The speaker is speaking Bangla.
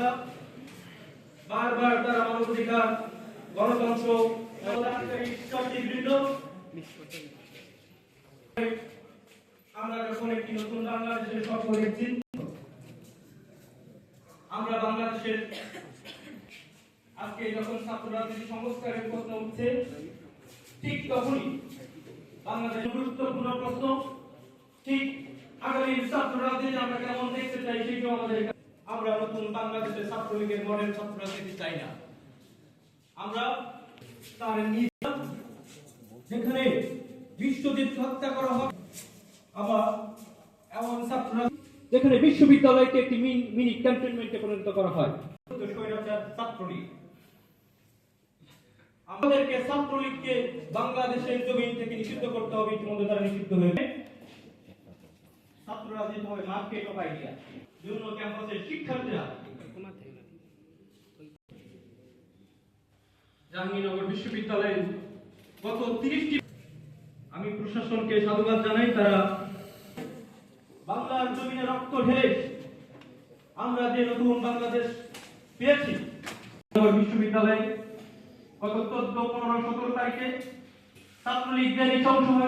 স্বাধীনতা বারবার তারা মানবাধিকার গণতন্ত্র আমরা যখন একটি নতুন বাংলাদেশের আমরা বাংলাদেশের আজকে যখন ছাত্র রাজনীতি সংস্কারের প্রশ্ন উঠছে, ঠিক তখনই বাংলাদেশের গুরুত্বপূর্ণ প্রশ্ন, ঠিক আগামী ছাত্র রাজনীতি আমরা কেমন দেখতে চাই, সেটাও আমাদের আমরা নতুন বাংলাদেশের ছাত্রলীগের মডেল ছাত্র রাজনীতি চাই না। আমরা তার নিজ যেখানে বিশ্বজিৎ হত্যা করা হয় আবার এমন ছাত্র যেখানে বিশ্ববিদ্যালয়কে একটি মিনি ক্যান্টনমেন্টে পরিণত করা হয়। ছাত্রলীগ। আমাদেরকে ছাত্রলীগকে বাংলাদেশের জমিন থেকে নিষিদ্ধ করতে হবে ইতিমধ্যে তারা নিষিদ্ধ হয়েছে মার্কেট অফ আইডিয়া বিভিন্ন ক্যাম্পাসের শিক্ষার্থীরা জাহাঙ্গীরনগর বিশ্ববিদ্যালয়ে গত তিরিশটি আমি প্রশাসনকে সাধুবাদ জানাই, তারা বাংলার জমিনে রক্ত ঢেলে আমরা যে নতুন বাংলাদেশ পেয়েছি বিশ্ববিদ্যালয়ে গত চোদ্দ, পনেরো, সতেরো তারিখে ছাত্রলীগদের সংসদ